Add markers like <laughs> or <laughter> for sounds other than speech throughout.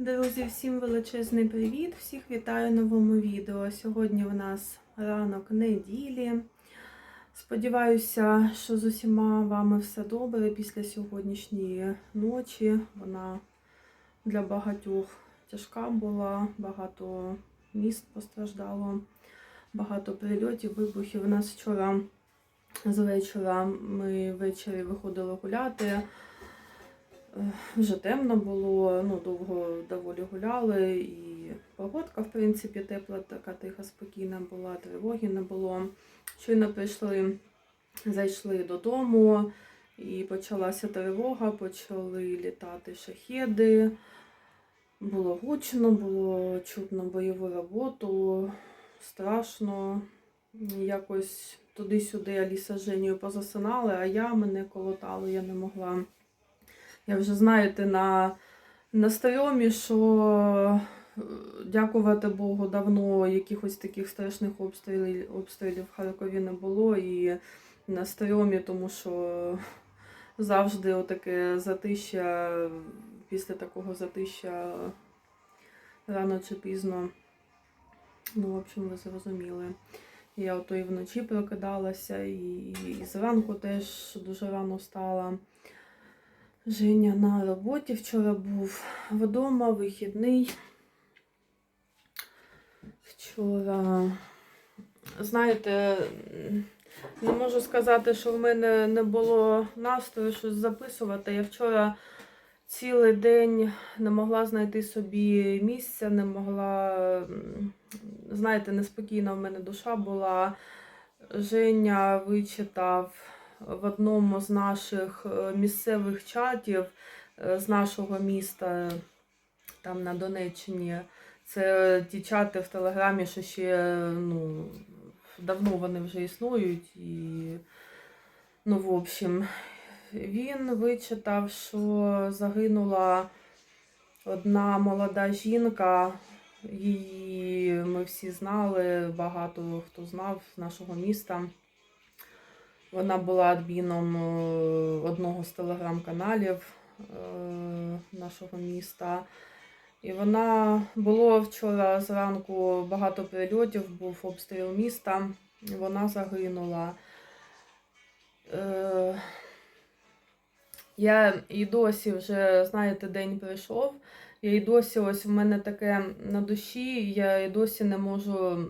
Друзі, всім величезний привіт! Всіх вітаю новому відео. Сьогодні у нас ранок неділі. Сподіваюся, що з усіма вами все добре після сьогоднішньої ночі. Вона для багатьох тяжка була, багато міст постраждало, багато прильотів, вибухів. У нас вчора з вечора ми ввечері виходили гуляти. Е, Вже темно було, ну довго доволі гуляли, і погодка, в принципі, тепла, така тиха, спокійна була, тривоги не було. Щойно прийшли, зайшли додому, і почалася тривога, почали літати шахеди. Було гучно, було чутно бойову роботу, страшно. Якось туди-сюди Аліса з Женєю позасинали, а я мене колотало, я не могла. Я вже, знаєте, на, на старомі, що е, дякувати Богу, давно якихось таких страшних обстрілів, обстрілів в Харкові не було. І на старомі, тому що завжди отаке затища, після такого затища рано чи пізно. Ну, в общем, ви зрозуміли. Я ото і вночі прокидалася, і, і зранку теж дуже рано встала. Женя на роботі вчора був вдома, вихідний. Вчора, знаєте, не можу сказати, що в мене не було настрою щось записувати. Я вчора цілий день не могла знайти собі місця, не могла, знаєте, неспокійна в мене душа була. Женя вичитав в одному з наших е, місцевих чатів е, з нашого міста, там на Донеччині. Це ті чати в Телеграмі, що ще ну, давно вони вже існують. І, ну, в общем, він вичитав, що загинула одна молода жінка. Її ми всі знали, багато хто знав з нашого міста. Вона була адміном е, одного з телеграм-каналів е, нашого міста. І вона було вчора зранку багато прильотів, був обстріл міста, і вона загинула. Е, Я і досі вже, знаєте, день пройшов. Я і досі ось в мене таке на душі, я і досі не можу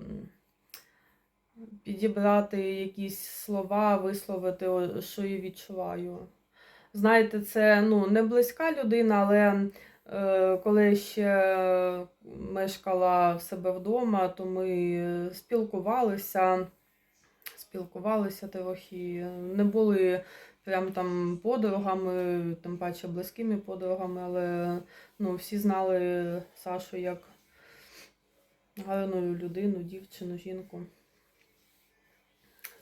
підібрати якісь слова, висловити, що я відчуваю. Знаєте, це ну, не близька людина, але е, коли ще мешкала в себе вдома, то ми спілкувалися, спілкувалися трохи, не були прям там подругами, тим паче близькими подругами, але ну, всі знали Сашу як гарну людину, дівчину, жінку.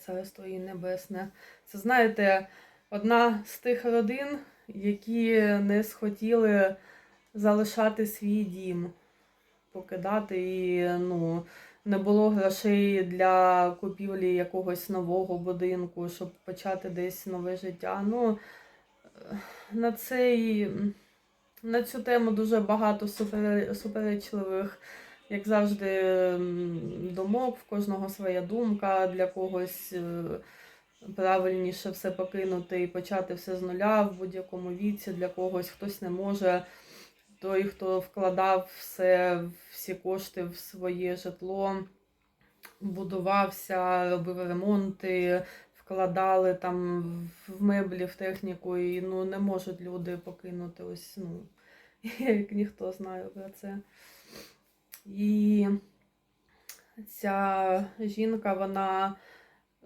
Царство їй небесне. Це, знаєте, одна з тих родин, які не схотіли залишати свій дім, покидати і ну, не було грошей для купівлі якогось нового будинку, щоб почати десь нове життя. Ну, е, на цей, на цю тему дуже багато суперечливих як завжди, думок, в кожного своя думка, для когось е, правильніше все покинути і почати все з нуля в будь-якому віці, для когось хтось не може. Той, хто вкладав все, всі кошти в своє житло, будувався, робив ремонти, вкладали там в меблі, в техніку, і ну, не можуть люди покинути ось, ну, <laughs> як ніхто знає про це. І ця жінка, вона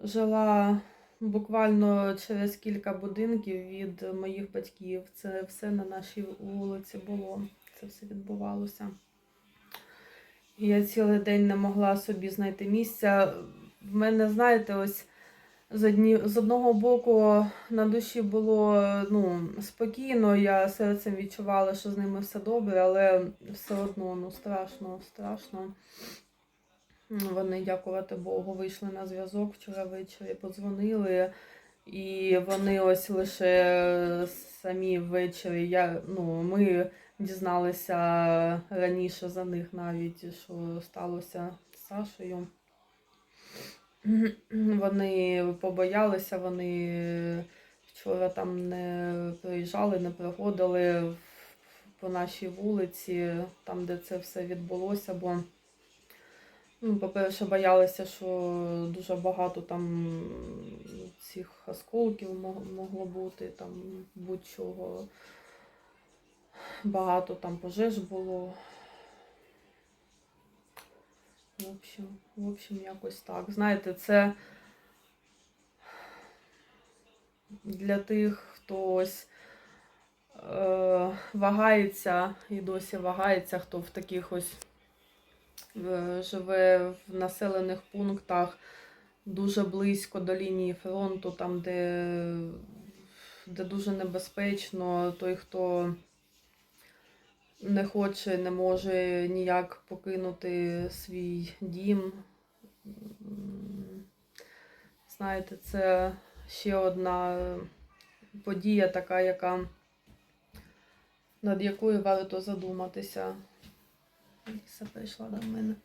жила буквально через кілька будинків від моїх батьків. Це все на нашій вулиці було. Це все відбувалося. Я цілий день не могла собі знайти місця. В мене, знаєте, ось з, одні, з одного боку на душі було ну, спокійно, я серцем відчувала, що з ними все добре, але все одно ну, страшно, страшно. Вони, дякувати Богу, вийшли на зв'язок вчора ввечері, подзвонили. І вони ось лише самі ввечері. Я, ну, ми дізналися раніше за них навіть, що сталося з Сашею. Вони побоялися, вони вчора там не приїжджали, не приходили по нашій вулиці, там, де це все відбулося, бо, ну, по-перше, боялися, що дуже багато там цих осколків могло бути, там будь-чого. Багато там пожеж було. В общем, в общем, якось так. Знаєте, це для тих, хто ось е, вагається і досі вагається, хто в таких ось е, живе в населених пунктах дуже близько до лінії фронту, там, де, де дуже небезпечно, той, хто не хоче, не може ніяк покинути свій дім. Знаєте, це ще одна подія така, яка над якою варто задуматися. Ліса прийшла до мене.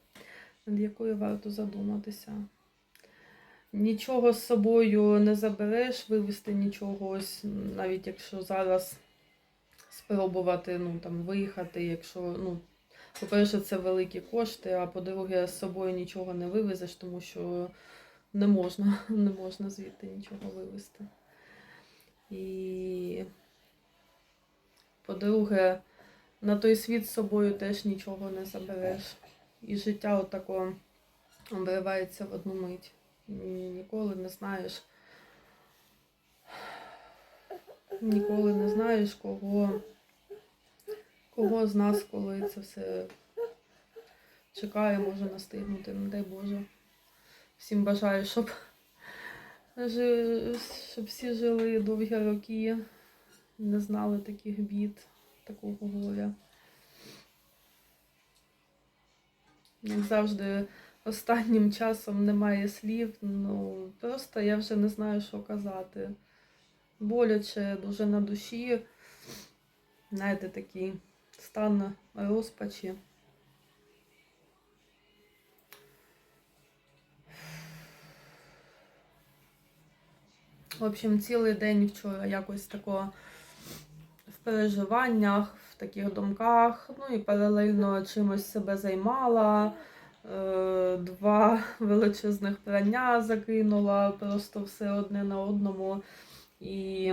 Над якою варто задуматися. Нічого з собою не забереш, вивезти нічого, ось навіть якщо зараз спробувати ну, там, виїхати, якщо, ну, по-перше, це великі кошти, а по-друге, з собою нічого не вивезеш, тому що не можна, <laughs> не можна звідти нічого вивезти. І по-друге, на той світ з собою теж нічого не забереш. І життя отако обривається в одну мить. Ні- Ніколи не знаєш. Ніколи не знаєш, кого, кого з нас, коли це все чекає, може настигнути, не дай Боже. Всім бажаю, щоб, щоб всі жили довгі роки, не знали таких бід, такого горя. Як завжди, останнім часом немає слів, ну просто я вже не знаю, що казати. Боляче, дуже на душі. Знаєте, такий стан розпачі. В общем, цілий день вчора якось тако в переживаннях, в таких думках, ну і паралельно чимось себе займала. Е, Два <laughs> величезних прання закинула, просто все одне на одному. І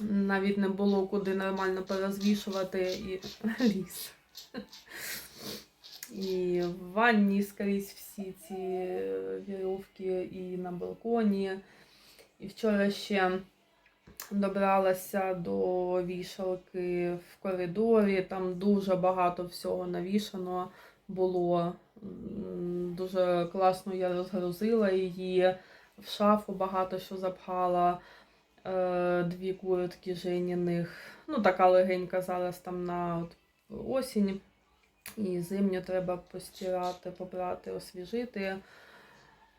навіть не було куди нормально порозвішувати і <laughs> ліс. І в ванні скрізь всі ці вірьовки і на балконі. І вчора ще добралася до вішалки в коридорі. Там дуже багато всього навішано було. Дуже класно я розгрузила її. В шафу багато що запхала. Е, Дві куртки Женіних. Ну, така легенька зараз там на от осінь. І зимню треба постирати, попрати, освіжити.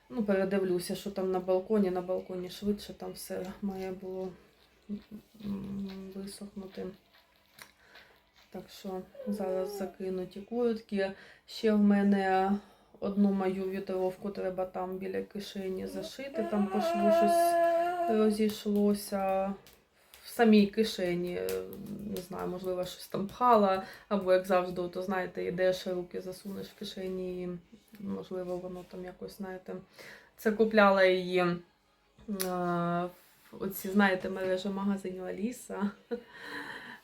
Ну, передивлюся, що там на балконі. На балконі швидше там все має було висохнути. Так що зараз закину ті куртки. Ще в мене одну мою вітровку треба там біля кишені зашити, там по шву щось розійшлося. В самій кишені, е, не знаю, можливо, щось там пхала, або як завжди, то знаєте, йдеш, руки засунеш в кишені, і, можливо, воно там якось, знаєте. Це купляла її е, оці, знаєте, мережа магазинів Аліса.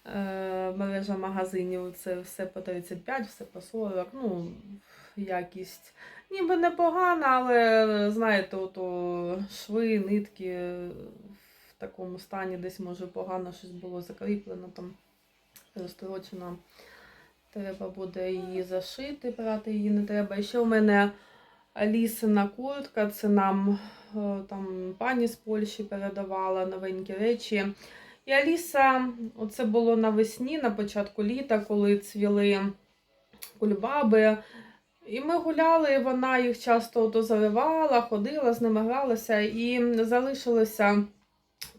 Е, мережа магазинів це все по 35, все по 40. Ну, якість ніби непогана, але знаєте, ото шви, нитки в такому стані десь може погано щось було закріплено, там розторочено. Треба буде її зашити, брати її не треба. І ще у мене Алісина куртка, це нам е, там пані з Польщі передавала новенькі речі. І Аліса, оце було навесні, на початку літа, коли цвіли кульбаби. І ми гуляли, вона їх часто ото заливала, ходила, з ними гралася, і залишилася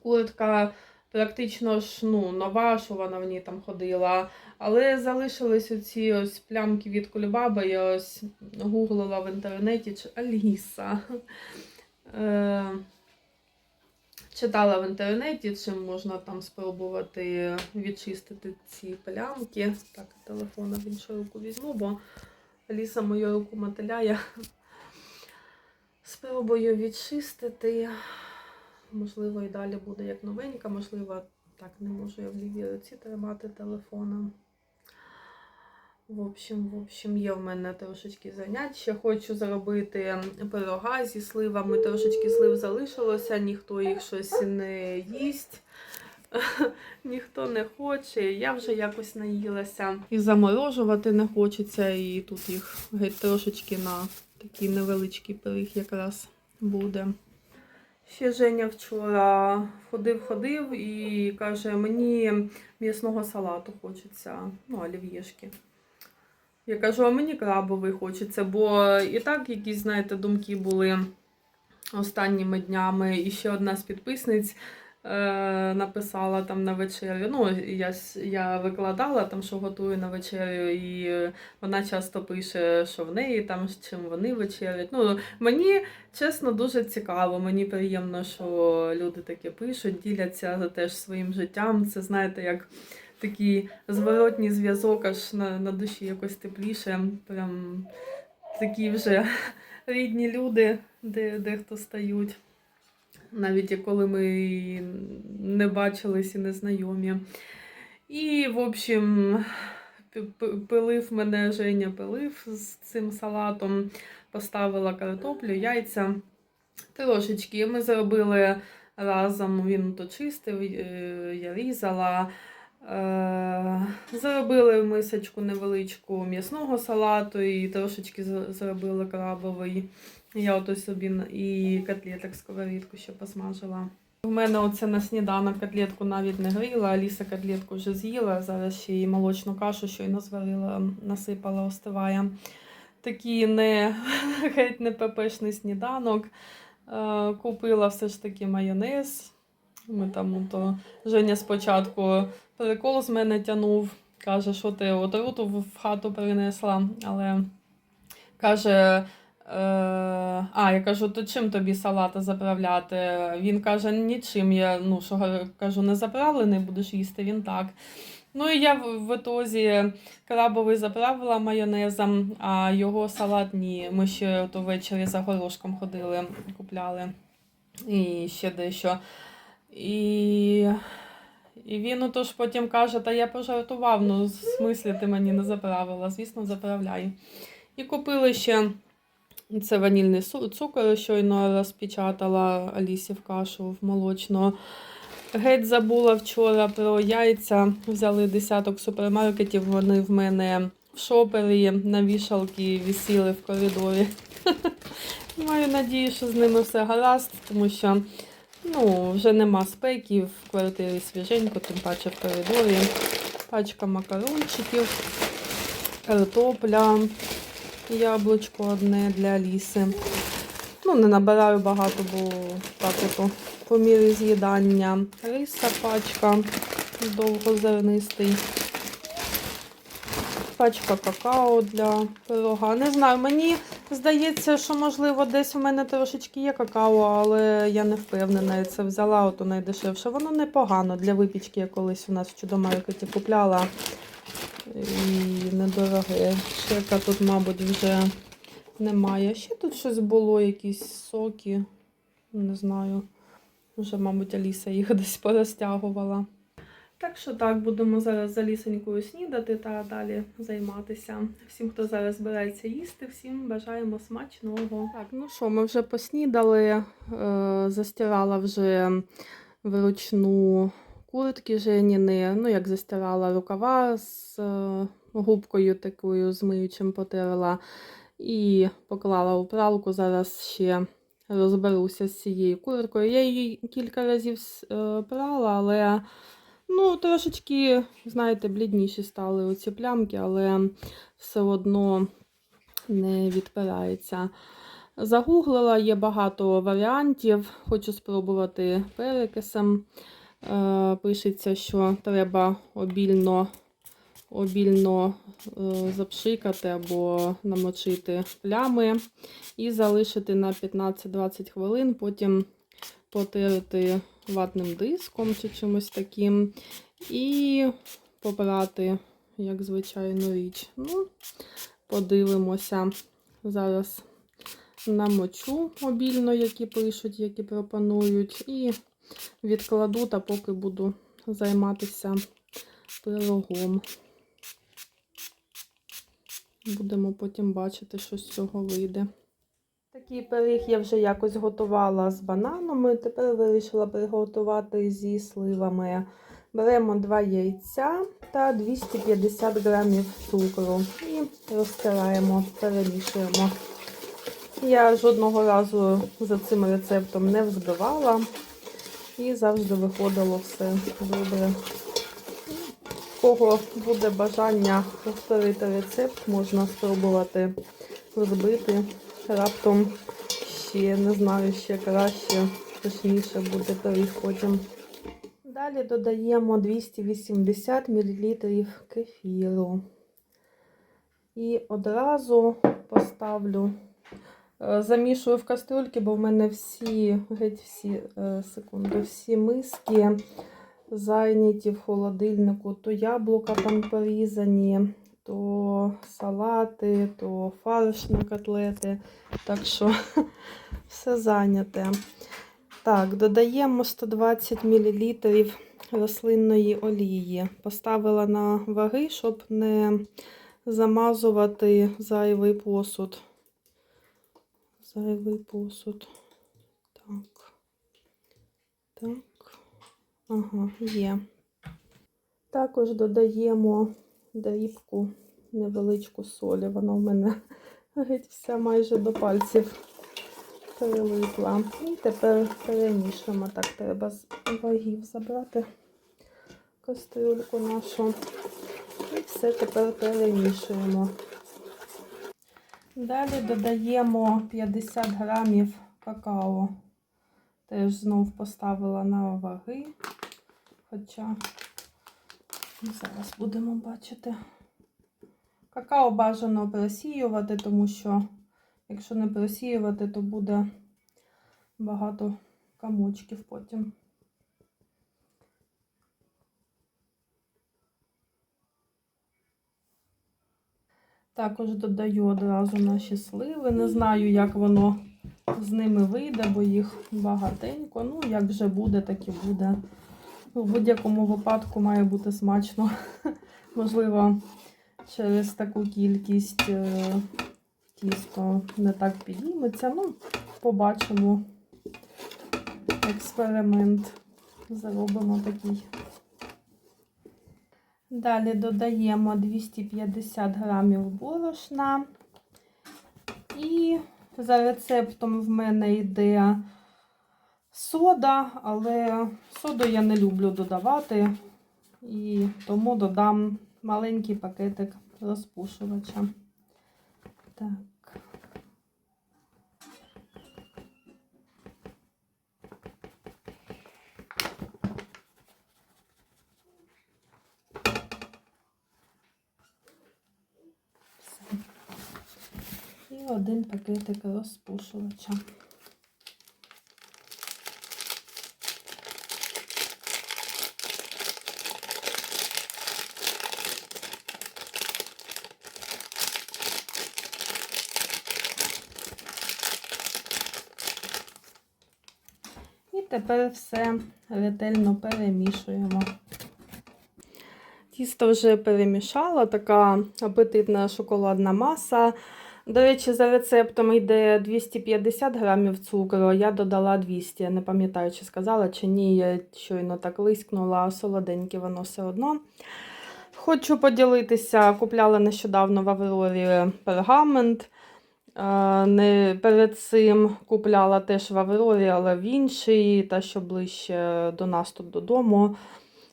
куртка практично ж ну, нова, що вона в ній там ходила. Але залишились оці ось плямки від кульбаби. Я ось гуглила в інтернеті чи Аліса. Е, читала в інтернеті, чим можна там спробувати відчистити ці плямки. Так, телефон в іншу руку візьму, бо Аліса мою руку мотиляє. Спробую відчистити. Можливо, і далі буде як новенька, можливо, так не можу я в лівій руці тримати телефоном. В общем, в общем, є в мене трошечки занять. Ще хочу зробити пирога зі сливами. Трошечки слив залишилося, ніхто їх щось не їсть, <laughs> ніхто не хоче. Я вже якось наїлася. І заморожувати не хочеться, і тут їх геть трошечки на такий невеличкий пиріг якраз буде. Ще Женя вчора ходив-ходив і каже, мені м'ясного салату хочеться, ну, олів'єшки. Я кажу, а мені крабовий хочеться, бо і так якісь, знаєте, думки були останніми днями. І ще одна з підписниць е, написала там на вечерю. Ну, я, я викладала там, що готую на вечерю, і вона часто пише, що в неї там, з чим вони вечерять. Ну, мені чесно дуже цікаво. Мені приємно, що люди таке пишуть, діляться теж своїм життям. Це знаєте, як такий зворотній зв'язок, аж на, на душі якось тепліше. Прям такі вже <laughs> рідні люди, де, де хто стають. Навіть коли ми не бачились і не знайомі. І, в общем, пи- пи- пилив мене Женя пилив з цим салатом, поставила картоплю, яйця. Трошечки ми зробили разом, він то чистив, е, я різала. Е, Зробили мисочку невеличку м'ясного салату і трошечки зробили крабовий. Я ото собі і котлеток сковорідку ще посмажила. У мене оце на сніданок котлетку навіть не гріла, Аліса котлетку вже з'їла. Зараз ще й молочну кашу щойно зварила, насипала, остиває. Такий не <laughs> геть не пепешний сніданок. Е, Купила все ж таки майонез. Ми там то Женя спочатку прикол з мене тянув. Каже, що ти отруту в хату принесла. Але каже. Е, а, я кажу, то чим тобі салата заправляти? Він каже, нічим. Я ну, що кажу, не заправлений будеш їсти, він так. Ну і я в, ітозі крабовий заправила майонезом, а його салат ні. Ми ще то ввечері за горошком ходили, купляли і ще дещо. І, і він отож потім каже, та я пожартував, ну в смислі ти мені не заправила, звісно, заправляй. І купили ще це ванільний цукор, щойно розпечатала Алісі в кашу в молочну. Геть забула вчора про яйця. Взяли десяток супермаркетів. Вони в мене в шопері на вішалки висіли в коридорі. <laughs> Маю надію, що з ними все гаразд, тому що ну, вже нема спеки, в квартирі свіженько, тим паче в коридорі. Пачка макарончиків, картопля, яблучко одне для Аліси. Ну, не набираю багато, бо так ото по мірі з'їдання. Риса пачка довгозернистий. Пачка какао для пирога. Не знаю, мені здається, що можливо десь у мене трошечки є какао, але я не впевнена. Я це взяла ото найдешевше. Воно непогано для випічки. Я колись у нас в чудомаркеті купляла. І недороге. Шека тут, мабуть, вже немає. Ще тут щось було, якісь соки. Не знаю. Вже, мабуть, Аліса їх <laughs> десь порозтягувала. Так що так, будемо зараз за лісенькою снідати та далі займатися. Всім, хто зараз збирається їсти, всім бажаємо смачного. Так, ну що, ми вже поснідали, е, застирала вже вручну куртки Женіни. Ну, як застирала рукава з е, губкою такою змиючим потерла і поклала у пралку. Зараз ще розберуся з цією курткою. Я її кілька разів е, прала, але ну, трошечки, знаєте, блідніші стали оці плямки, але все одно не відпирається. Загуглила, є багато варіантів. Хочу спробувати перекисом. Е, Пишеться, що треба обільно обільно е, запшикати або намочити плями і залишити на 15-20 хвилин, потім потерти ватним диском чи чимось таким, і попрати, як звичайну річ. Ну, подивимося. Зараз намочу обільно, які пишуть, які пропонують, і відкладу, та поки буду займатися пирогом. Будемо потім бачити, що з цього вийде. Такий пиріг я вже якось готувала з бананами. Тепер вирішила приготувати зі сливами. Беремо 2 яйця та 250 грамів цукру і розтираємо, перемішуємо. Я жодного разу за цим рецептом не взбивала і завжди виходило все добре. У кого буде бажання повторити рецепт, можна спробувати взбити. Раптом ще не знаю, ще краще, точніше буде пиріг потім. Далі додаємо 280 мл кефіру. І одразу поставлю, замішую в кастрюльки, бо в мене всі, геть всі, е, секунду, всі миски зайняті в холодильнику. То яблука там порізані, то салати, то фарш на котлети. Так що <laughs> все зайняте. Так, додаємо 120 мл рослинної олії. Поставила на ваги, щоб не замазувати зайвий посуд. Зайвий посуд. Так. Так. Ага, є. Також додаємо дрібку невеличку солі. Вона в мене геть вся майже до пальців прилипла. І тепер перемішуємо. Так, треба з вагів забрати кастрюльку нашу. І все тепер перемішуємо. Далі додаємо 50 грамів какао. Теж знов поставила на ваги. Хоча зараз будемо бачити. Какао бажано просіювати, тому що якщо не просіювати, то буде багато комочків потім. Також додаю одразу наші сливи. Не знаю, як воно з ними вийде, бо їх багатенько. Ну, як вже буде, так і буде. Ну, В будь-якому випадку має бути смачно. <laughs> Можливо, через таку кількість е, тісто не так підійметься. Ну, побачимо експеримент. Зробимо такий. Далі додаємо 250 грамів борошна. І за рецептом в мене йде сода, але соду я не люблю додавати, і тому додам маленький пакетик розпушувача. Так. Все. І один пакетик розпушувача. І тепер все ретельно перемішуємо. Тісто вже перемішала, така апетитна шоколадна маса. До речі, за рецептом йде 250 грамів цукру, я додала 200. Я не пам'ятаю, чи сказала, чи ні. Я щойно так лискнула, солоденьке воно все одно. Хочу поділитися, купляла нещодавно в Аврорі пергамент. Не перед цим купляла теж в Аврорі, але в іншій, та що ближче до нас тут додому.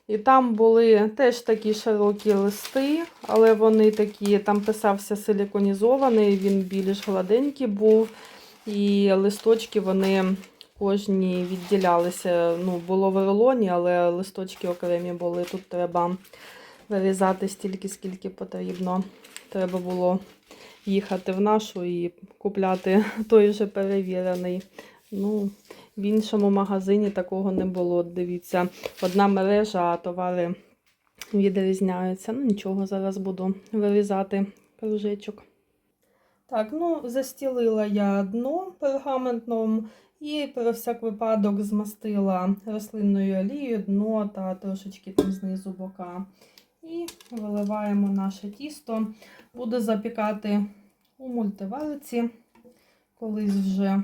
І там були теж такі широкі листи, але вони такі, там писався силіконізований, він більш гладенький був. І листочки вони кожні відділялися. Ну, було в рулоні, але листочки окремі були. Тут треба вирізати стільки, скільки потрібно. Треба було їхати в нашу і купляти той вже перевірений. Ну, в іншому магазині такого не було. Дивіться, одна мережа, а товари відрізняються. Ну, нічого, зараз буду вирізати кружечок. Так, ну, застілила я дно пергаментном і про всяк випадок змастила рослинною олією дно та трошечки там знизу бока. І виливаємо наше тісто. Буду запікати у мультиварці. Колись вже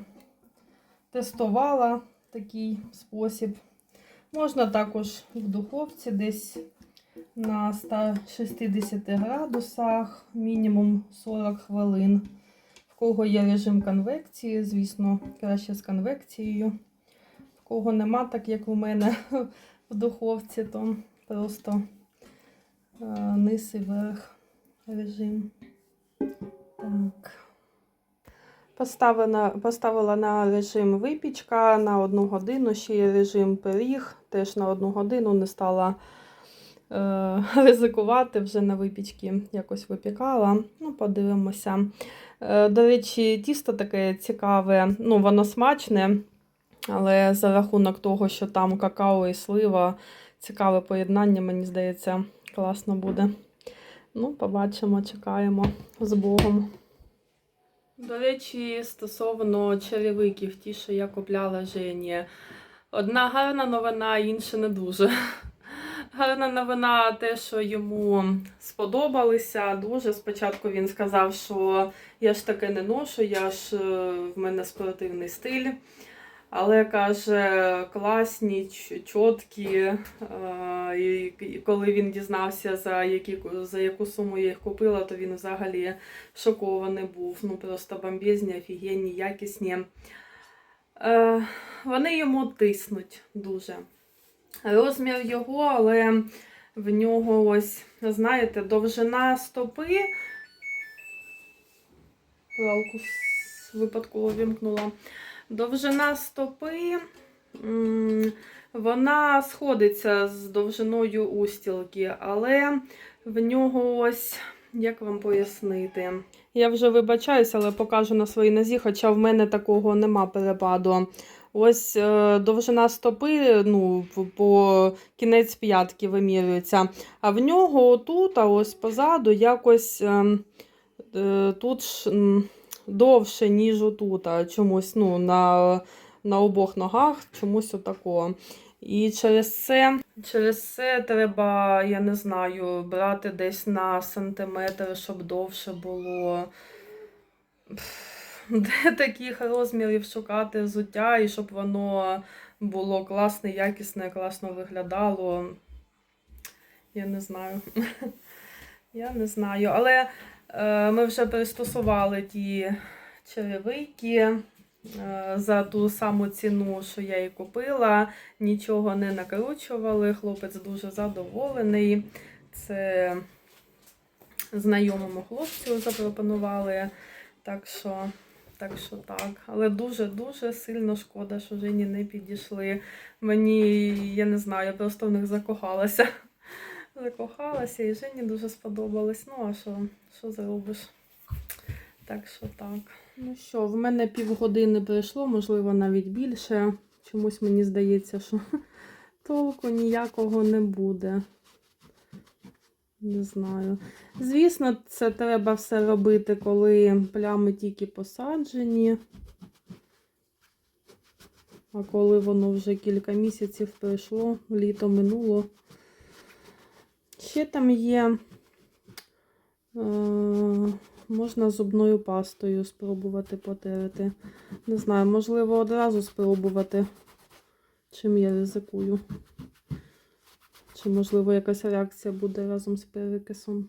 тестувала такий спосіб. Можна також в духовці десь на 160 градусах, мінімум 40 хвилин. В кого є режим конвекції, звісно, краще з конвекцією. В кого нема, так як у мене <laughs> в духовці, то просто е, низ і верх режим. Так. Поставила, поставила на режим випічка на одну годину, ще є режим пиріг, теж на одну годину не стала е, <laughs> ризикувати вже на випічки, якось випікала. Ну, подивимося. Е, до речі, тісто таке цікаве, ну, воно смачне, але за рахунок того, що там какао і слива, цікаве поєднання, мені здається, класно буде. Ну, побачимо, чекаємо з Богом. До речі, стосовно черевиків, ті, що я купляла Жені. Одна гарна новина, інша не дуже. <laughs> Гарна новина те, що йому сподобалися дуже. Спочатку він сказав, що я ж таке не ношу, я ж е, в мене спортивний стиль. Але каже, класні, чіткі. е, І коли він дізнався, за, які, за яку суму я їх купила, то він взагалі шокований був. Ну просто бомбезні, офігенні, якісні. Е, Вони йому тиснуть дуже. Розмір його, але в нього ось, знаєте, довжина стопи. Лалку с- випадково вімкнула. Довжина стопи. Вона сходиться з довжиною устілки, але в нього ось, як вам пояснити? Я вже вибачаюся, але покажу на своїй нозі, хоча в мене такого нема перепаду. Ось е, довжина стопи, ну, по кінець п'ятки вимірюється. А в нього тут, а ось позаду, якось е, е, тут довше, ніж отут. а Чомусь ну, на, на обох ногах чомусь отако. І через це, через це треба, я не знаю, брати десь на сантиметр, щоб довше було. Де таких розмірів шукати взуття, і щоб воно було класне, якісне, класно виглядало. Я не знаю. <laughs> Я не знаю. Але ми вже пристосували ті черевики е, за ту саму ціну, що я і купила. Нічого не накручували. Хлопець дуже задоволений. Це знайомому хлопцю запропонували. Так що, так що так. Але дуже-дуже сильно шкода, що Жені не підійшли. Мені, я не знаю, я просто в них закохалася. Закохалася і Жені дуже сподобалось. Ну, а що, що зробиш? Так що так. Ну що, в мене півгодини пройшло, можливо, навіть більше. Чомусь мені здається, що <laughs> толку ніякого не буде. Не знаю. Звісно, це треба все робити, коли плями тільки посаджені. А коли воно вже кілька місяців пройшло, літо минуло. Ще там є. Е, можна зубною пастою спробувати потерти. Не знаю, можливо, одразу спробувати, чим я ризикую. Чи, можливо, якась реакція буде разом з перекисом.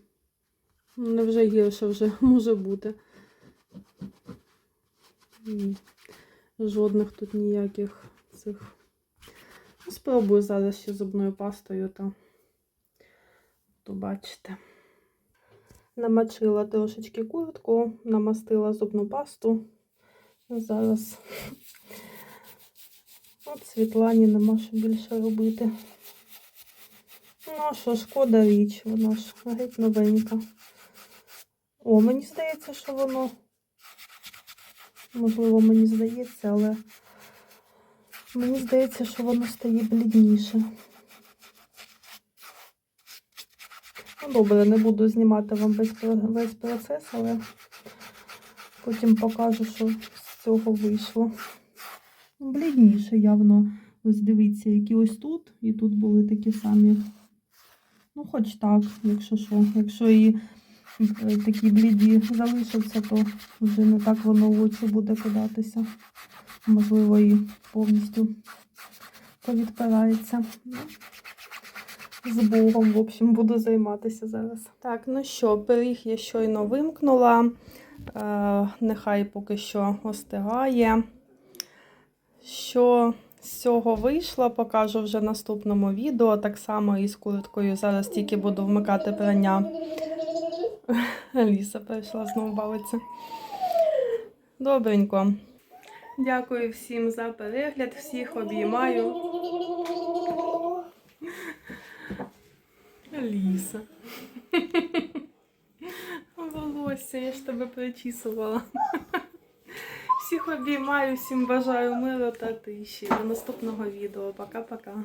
Ну, Не вже гірше вже <laughs> може бути. Жодних тут ніяких цих. Ну, Спробую зараз ще зубною пастою, то, то бачите. Намочила трошечки куртку, намастила зубну пасту. Зараз от Світлані нема що більше робити. Ну, а що, шкода річ, вона ж геть новенька. О, мені здається, що воно. Можливо, мені здається, але мені здається, що воно стає блідніше. Ну, добре, не буду знімати вам весь, процес, але потім покажу, що з цього вийшло. Ну, Блідніше явно. Ось дивіться, які ось тут, і тут були такі самі. Ну, хоч так, якщо що. Якщо і е, такі бліді залишаться, то вже не так воно в очі буде кидатися. Можливо, і повністю повідпирається. З Богом, в общем, буду займатися зараз. Так, ну що, пиріг я щойно вимкнула. Е, нехай поки що остигає. Що з цього вийшло, покажу вже в наступному відео. Так само і з курткою. Зараз тільки буду вмикати прання. Аліса прийшла знову бавиться. Добренько. Дякую всім за перегляд, всіх обіймаю. Аліса. Волосся, я ж тебе причісувала. Всіх обіймаю, всім бажаю миру та тиші. До наступного відео. Пока-пока.